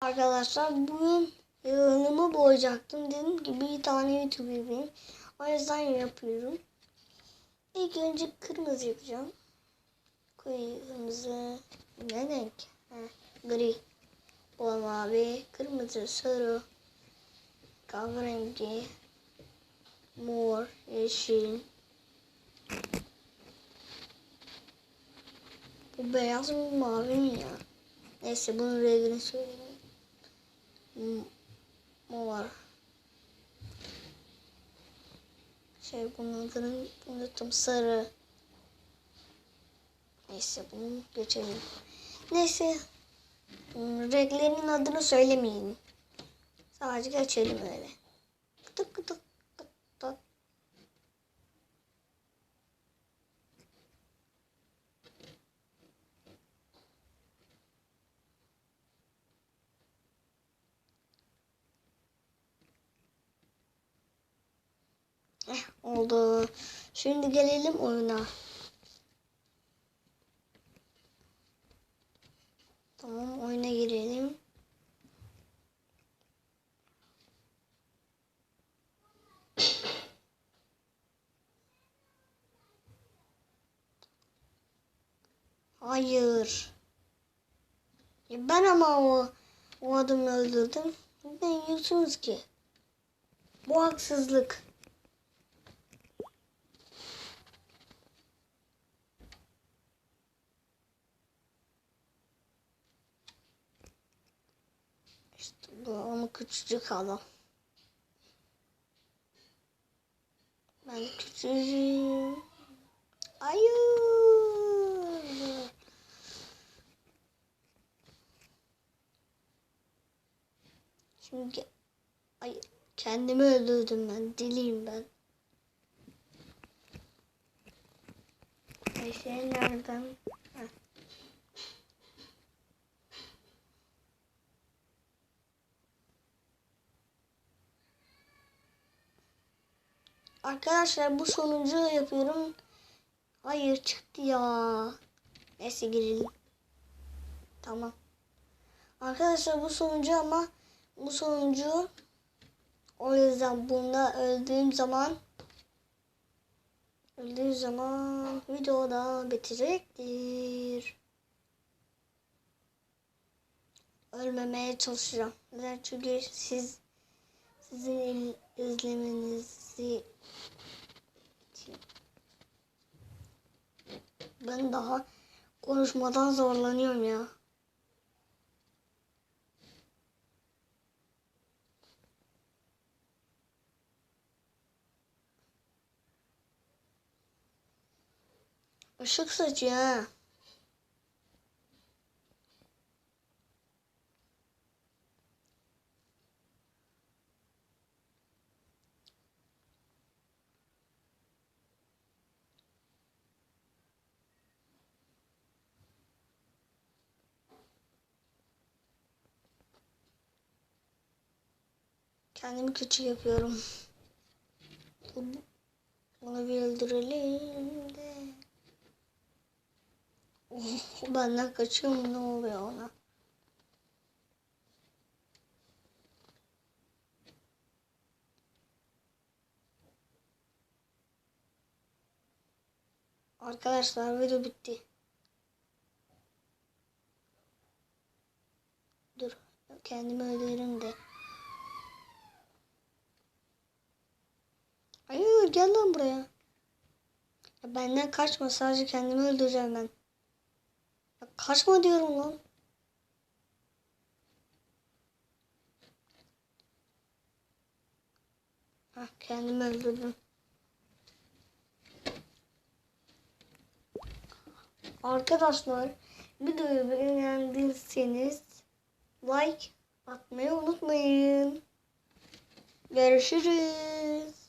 Arkadaşlar bugün yağımı boyayacaktım. Dedim ki bir tane YouTube yapayım. O yüzden yapıyorum. İlk önce kırmızı yapacağım. Koyu kırmızı. Ne renk? Ha, gri. Bol mavi. Kırmızı, sarı. Kahverengi. Mor, yeşil. Bu beyaz mı mavi mi ya? Neyse bunun rengini söyleyeyim. Mor. Şey bunun adını unuttum. Sarı. Neyse bunu geçelim. Neyse. Renklerinin adını söylemeyin. Sadece geçelim öyle. Tık tık. Eh, oldu. Şimdi gelelim oyuna. Tamam oyuna girelim. Hayır. Ya ben ama o, o adamı öldürdüm. Ne yiyorsunuz ki? Bu haksızlık. İşte bu ama küçücük adam. Ben küçücüğüm. Hayır. Şimdi ay kendimi öldürdüm ben. Deliyim ben. Ayşe nereden? Arkadaşlar bu sonuncu yapıyorum. Hayır çıktı ya. Neyse girelim. Tamam. Arkadaşlar bu sonuncu ama bu sonuncu o yüzden bunda öldüğüm zaman öldüğüm zaman videoda bitecektir. Ölmemeye çalışacağım. Neden? Çünkü siz sizin il- izlemenizi ben daha konuşmadan zorlanıyorum ya. Işık saçıyor ha. Kendimi küçük yapıyorum. Bunu bir öldürelim de. Oh, benden kaçıyor mu ne oluyor ona? Arkadaşlar video bitti. Dur kendimi öldürürüm de. Hayır gel buraya. Ya benden kaçma sadece kendimi öldüreceğim ben. Ya kaçma diyorum lan. Hah kendimi öldürdüm. Arkadaşlar videoyu beğendiyseniz like atmayı unutmayın. Görüşürüz.